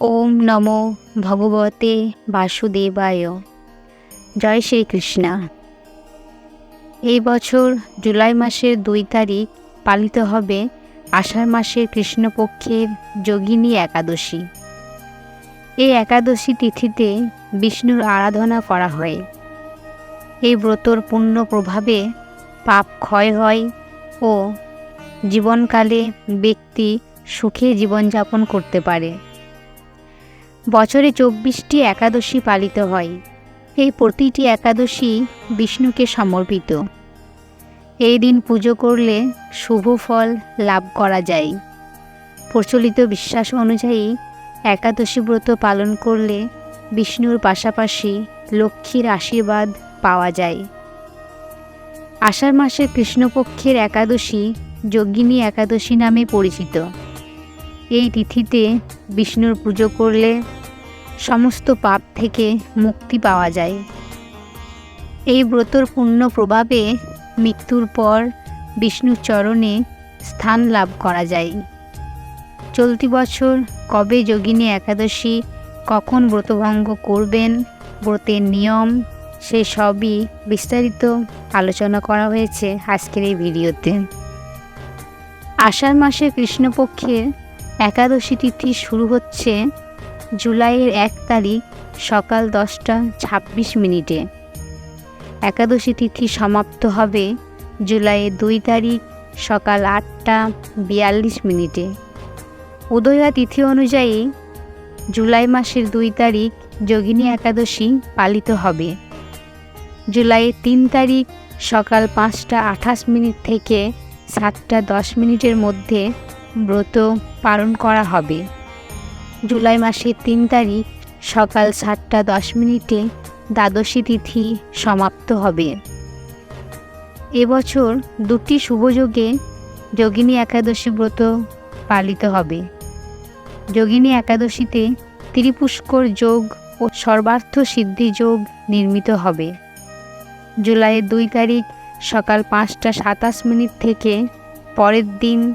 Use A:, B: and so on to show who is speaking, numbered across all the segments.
A: ওম নমো ভগবতে বাসুদেবায়। জয় শ্রীকৃষ্ণা। এই বছর জুলাই মাসের দুই তারিখ পালিত হবে আষাঢ় মাসের কৃষ্ণপক্ষের যোগিনী একাদশী। এই একাদশী তিথিতে বিষ্ণুর আরাধনা করা হয়। এই ব্রতর পূর্ণ প্রভাবে পাপ ক্ষয় হয় ও জীবনকালে ব্যক্তি সুখে জীবনযাপন করতে পারে। বছরে চব্বিশটি একাদশী পালিত হয়। এই প্রতিটি একাদশী বিষ্ণুকে সমর্পিত। এই দিন পুজো করলে শুভ ফল লাভ করা যায়। প্রচলিত বিশ্বাস অনুযায়ী একাদশী ব্রত পালন করলে বিষ্ণুর পাশাপাশি লক্ষ্মীর আশীর্বাদ পাওয়া যায়। আষাঢ় মাসের কৃষ্ণপক্ষের একাদশী যোগিনী একাদশী নামে পরিচিত। এই তিথিতে বিষ্ণুর পুজো করলে সমস্ত পাপ থেকে মুক্তি পাওয়া যায়। এই ব্রতর পূর্ণ প্রভাবে মৃত্যুর পর বিষ্ণুর চরণে স্থান লাভ করা যায়। চলতি বছর কবে যোগিনী একাদশী কখন ব্রতভঙ্গ করবেন, ব্রতের নিয়ম, সে সবই বিস্তারিত আলোচনা করা হয়েছে আজকের এই ভিডিওতে। আষাঢ় মাসে কৃষ্ণপক্ষের একাদশী তিথি শুরু হচ্ছে জুলাইয়ের এক তারিখ সকাল দশটা ছাব্বিশ মিনিটে। একাদশী তিথি সমাপ্ত হবে জুলাইয়ের দুই তারিখ সকাল আটটা বিয়াল্লিশ মিনিটে। উদয়া তিথি অনুযায়ী জুলাই মাসের দুই তারিখ যোগিনী একাদশী পালিত হবে। জুলাইয়ের তিন তারিখ সকাল পাঁচটা আঠাশ মিনিট থেকে সাতটা দশ মিনিটের মধ্যে ব্রত পালন করা হবে। জুলাই মাসের তিন তারিখ সকাল সাতটা দশ মিনিটে দ্বাদশী তিথি সমাপ্ত হবে। এবছর দুটি শুভযোগে যোগিনী একাদশী ব্রত পালিত হবে। যোগিনী একাদশীতে ত্রিপুষ্কর যোগ ও সর্বার্থ সিদ্ধি যোগ নির্মিত হবে। জুলাইয়ের দুই তারিখ সকাল পাঁচটা সাতাশ মিনিট থেকে পরের দিন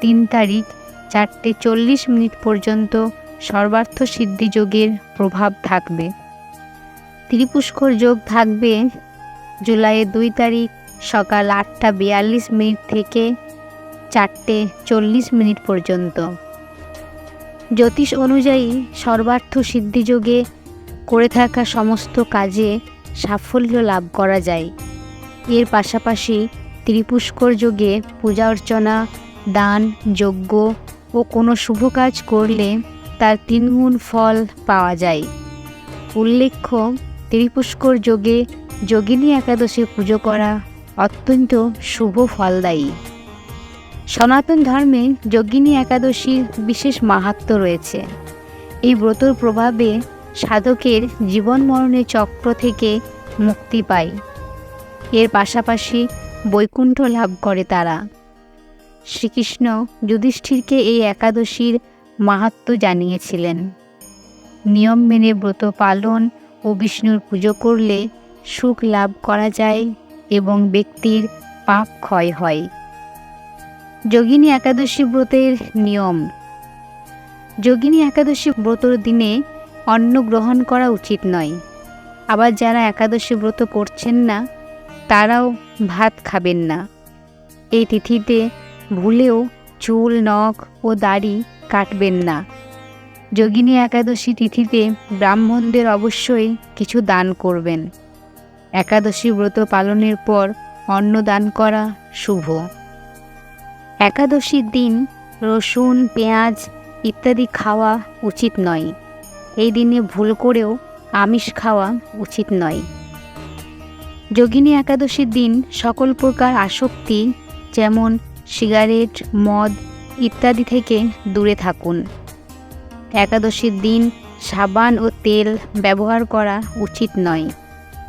A: তিন তারিখ চারটে চল্লিশ মিনিট পর্যন্ত সর্বার্থ সিদ্ধি যোগের প্রভাব থাকবে। ত্রিপুষ্কর যোগ থাকবে জুলাইয়ের দুই তারিখ সকাল আটটা বিয়াল্লিশ মিনিট থেকে চারটে চল্লিশ মিনিট পর্যন্ত। জ্যোতিষ অনুযায়ী সর্বার্থ সিদ্ধি যোগে করে থাকা সমস্ত কাজে সাফল্য লাভ করা যায়। এর পাশাপাশি ত্রিপুষ্কর যোগে পূজা অর্চনা, দান, যজ্ঞ ও কোনো শুভ কাজ করলে তার তিনগুণ ফল পাওয়া যায়। উল্লেখ্য, ত্রিপুষ্কর যোগে যোগিনী একাদশী পুজো করা অত্যন্ত শুভ ফলদায়ী। সনাতন ধর্মে যোগিনী একাদশীর বিশেষ মাহাত্ম রয়েছে। এই ব্রতর প্রভাবে সাধকের জীবন মরণের চক্র থেকে মুক্তি পায়। এর পাশাপাশি বৈকুণ্ঠ লাভ করে তারা। শ্রীকৃষ্ণ যুধিষ্ঠিরকে এই একাদশীর মাহাত্ম জানিয়েছিলেন। নিয়ম মেনে ব্রত পালন ও বিষ্ণুর পুজো করলে সুখ লাভ করা যায় এবং ব্যক্তির পাপ ক্ষয় হয়। যোগিনী একাদশী ব্রতের নিয়ম। যোগিনী একাদশী ব্রতর দিনে অন্ন গ্রহণ করা উচিত নয়। আবার যারা একাদশী ব্রত করছেন না, তারাও ভাত খাবেন না। এই তিথিতে ভুলেও চুল, নখ ও দাড়ি কাটবেন না। যোগিনী একাদশী তিথিতে ব্রাহ্মণদের অবশ্যই কিছু দান করবেন। একাদশী ব্রত পালনের পর অন্ন দান করা শুভ। একাদশীর দিন রসুন, পেঁয়াজ ইত্যাদি খাওয়া উচিত নয়। এই দিনে ভুল করেও আমিষ খাওয়া উচিত নয়। যোগিনী একাদশীর দিন সকল প্রকার আসক্তি, যেমন সিগারেট, মদ ইত্যাদি থেকে দূরে থাকুন। একাদশীর দিন সাবান ও তেল ব্যবহার করা উচিত নয়।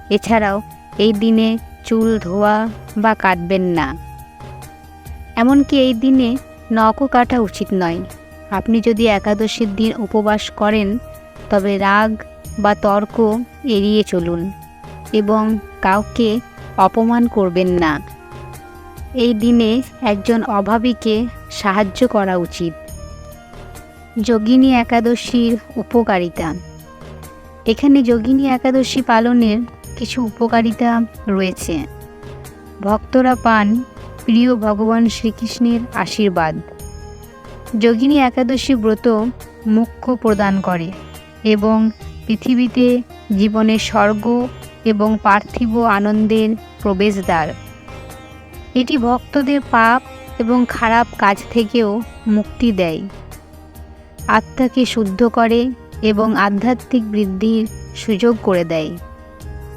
A: এছাড়াও এই দিনে চুল ধোয়া বা কাটবেন না। এমনকি এই দিনে নখও কাটা উচিত নয়। আপনি যদি একাদশীর দিন উপবাস করেন, তবে রাগ বা তর্ক এড়িয়ে চলুন এবং কাউকে অপমান করবেন না। এই দিনে একজন অভাবীকে সাহায্য করা উচিত। যোগিনী একাদশীর উপকারিতা। এখানে যোগিনী একাদশী পালনের কিছু উপকারিতা রয়েছে। ভক্তরা পান প্রিয় ভগবান শ্রীকৃষ্ণের আশীর্বাদ। যোগিনী একাদশী ব্রত মুখ্য প্রদান করে এবং পৃথিবীতে জীবনের স্বর্গ এবং পার্থিব আনন্দের প্রবেশদ্বার। এটি ভক্তদের পাপ এবং খারাপ কাজ থেকেও মুক্তি দেয়। আত্মাকে শুদ্ধ করে এবং আধ্যাত্মিক বৃদ্ধির সুযোগ করে দেয়।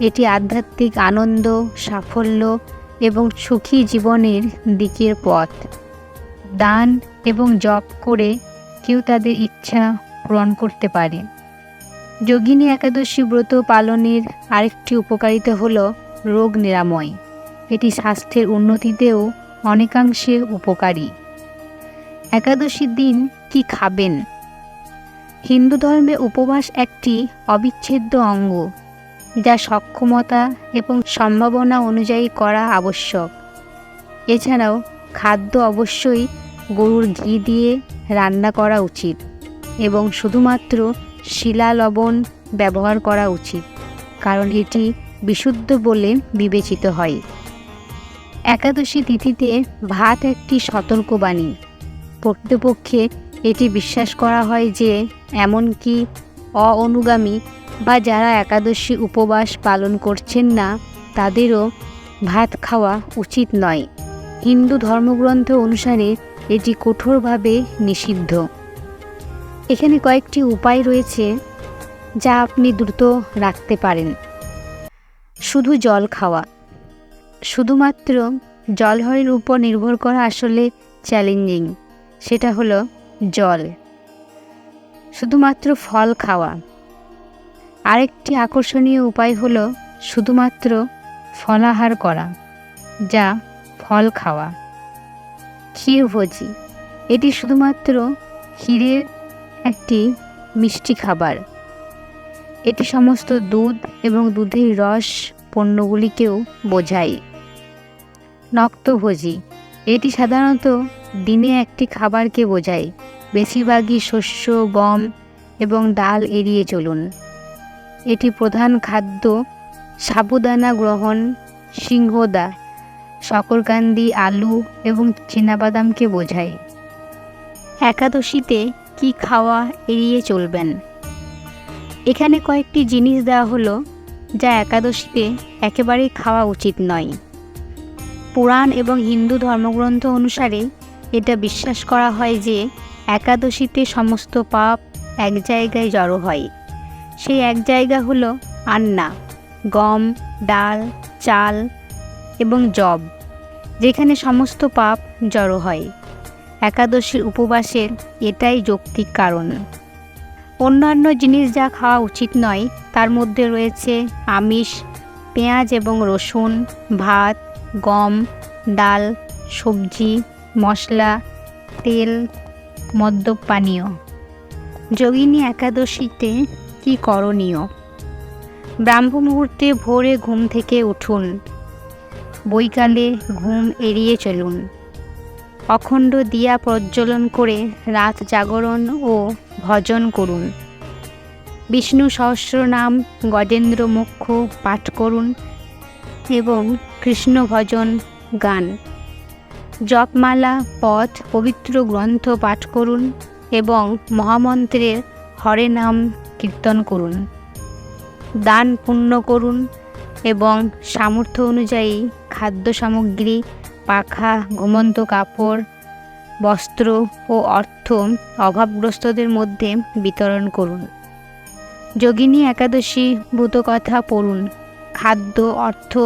A: এটি আধ্যাত্মিক আনন্দ, সাফল্য এবং সুখী জীবনের দিকের পথ। দান এবং জপ করে কেউ তাদের ইচ্ছা পূরণ করতে পারে। যোগিনী একাদশী ব্রত পালনের আরেকটি উপকারিতা হল রোগ নিরাময়। এটি স্বাস্থ্যের উন্নতিতেও অনেকাংশে উপকারী। একাদশীর দিন কি খাবেন? হিন্দু ধর্মে উপবাস একটি অবিচ্ছেদ্য অঙ্গ, যা সক্ষমতা এবং সম্ভাবনা অনুযায়ী করা আবশ্যক। এছাড়াও খাদ্য অবশ্যই গরুর ঘি দিয়ে রান্না করা উচিত এবং শুধুমাত্র শিলা লবণ ব্যবহার করা উচিত, কারণ এটি বিশুদ্ধ বলে বিবেচিত হয়। একাদশী তিথিতে ভাত একটি সতর্কবাণী প্রকৃতপক্ষে এটি বিশ্বাস করা হয় যে, এমনকি অ-অনুগামী বা যারা একাদশী উপবাস পালন করছেন না, তাদেরও ভাত খাওয়া উচিত নয়। হিন্দু ধর্মগ্রন্থ অনুসারে এটি কঠোরভাবে নিষিদ্ধ। এখানে কয়েকটি উপায় রয়েছে যা আপনি দ্রুত রাখতে পারেন। শুধু জল খাওয়া। শুধুমাত্র জলহরের উপর নির্ভর করা আসলে চ্যালেঞ্জিং সেটা হলো জল। শুধুমাত্র ফল খাওয়া। আরেকটি আকর্ষণীয় উপায় হলো শুধুমাত্র ফলাহার করা, যা ফল খাওয়া। ক্ষীরভোজি, এটি শুধুমাত্র ক্ষীরের একটি মিষ্টি খাবার। এটি সমস্ত দুধ এবং দুধের রস পণ্যগুলিকেও বোঝায়। নক্তভোজি এটি সাধারণত দিনে একটি খাবারকে বোঝায়। বেশিরভাগই শস্য, গম এবং ডাল এড়িয়ে চলুন। এটি প্রধান খাদ্য সাবুদানা গ্রহণ, সিংহদা, শকরকান্দি, আলু এবং চীনাবাদামকে বোঝায়। একাদশীতে কি খাওয়া এড়িয়ে চলবেন? এখানে কয়েকটি জিনিস দেওয়া হলো যা একাদশীতে একেবারেই খাওয়া উচিত নয়। পুরাণ এবং হিন্দু ধর্মগ্রন্থ অনুসারে এটা বিশ্বাস করা হয় যে একাদশীতে সমস্ত পাপ এক জায়গায় জড়ো হয়। সেই এক জায়গা হলো আন্না, গম, ডাল, চাল এবং জব যেখানে সমস্ত পাপ জড়ো হয়। একাদশীর উপবাসের এটাই যৌক্তিক কারণ। অন্যান্য জিনিস যা খাওয়া উচিত নয়, তার মধ্যে রয়েছে আমিষ, পেঁয়াজ এবং রসুন, ভাত গম, ডাল, সবজি, মশলা, তেল, মদ্যপ পানীয়। যোগিনী একাদশীতে কি করণীয়? ব্রাহ্ম মুহূর্তে ভোরে ঘুম থেকে উঠুন। বৈকালে ঘুম এড়িয়ে চলুন। অখণ্ড দিয়া প্রজ্বলন করে রাত জাগরণ ও ভজন করুন। বিষ্ণু সহস্র নাম গজেন্দ্র মুখ্য পাঠ করুন এবং কৃষ্ণ ভজন গান। জপমালা, পথ, পবিত্র গ্রন্থ পাঠ করুন এবং মহামন্ত্রের হরে নাম কীর্তন করুন। দান পুণ্য করুন এবং সামর্থ্য অনুযায়ী খাদ্য সামগ্রী, পাখা, ঘুমন্ত কাপড়, বস্ত্র ও অর্থ অভাবগ্রস্তদের মধ্যে বিতরণ করুন। যোগিনী একাদশী ভূতকথা পড়ুন। খাদ্য, অর্থ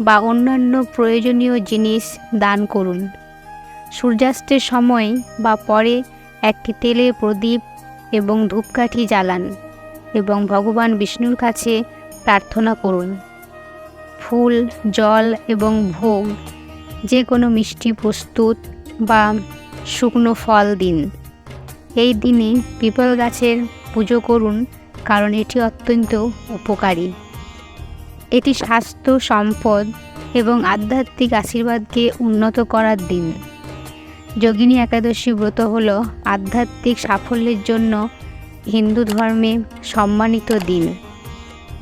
A: বা অন্যান্য প্রয়োজনীয় জিনিস দান করুন। সূর্যাস্তের সময় বা পরে একটি তেলের প্রদীপ এবং ধূপকাঠি জ্বালান এবং ভগবান বিষ্ণুর কাছে প্রার্থনা করুন। ফুল, জল এবং ভোগ যে কোনো মিষ্টি প্রস্তুত বা শুকনো ফল দিন। এই দিনে পিপল গাছের পুজো করুন কারণ এটি অত্যন্ত উপকারী। এটি স্বাস্থ্য, সম্পদ এবং আধ্যাত্মিক আশীর্বাদকে উন্নত করার দিন। যোগিনী একাদশী ব্রত হল আধ্যাত্মিক সাফল্যের জন্য হিন্দু ধর্মে সম্মানিত দিন।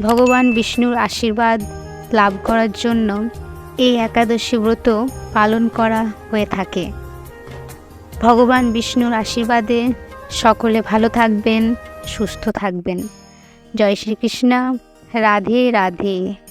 A: ভগবান বিষ্ণুর আশীর্বাদ লাভ করার জন্য এই একাদশী ব্রত পালন করা হয়ে থাকে। ভগবান বিষ্ণুর আশীর্বাদে সকলে ভালো থাকবেন, সুস্থ থাকবেন। জয় শ্রীকৃষ্ণ। राधे राधे।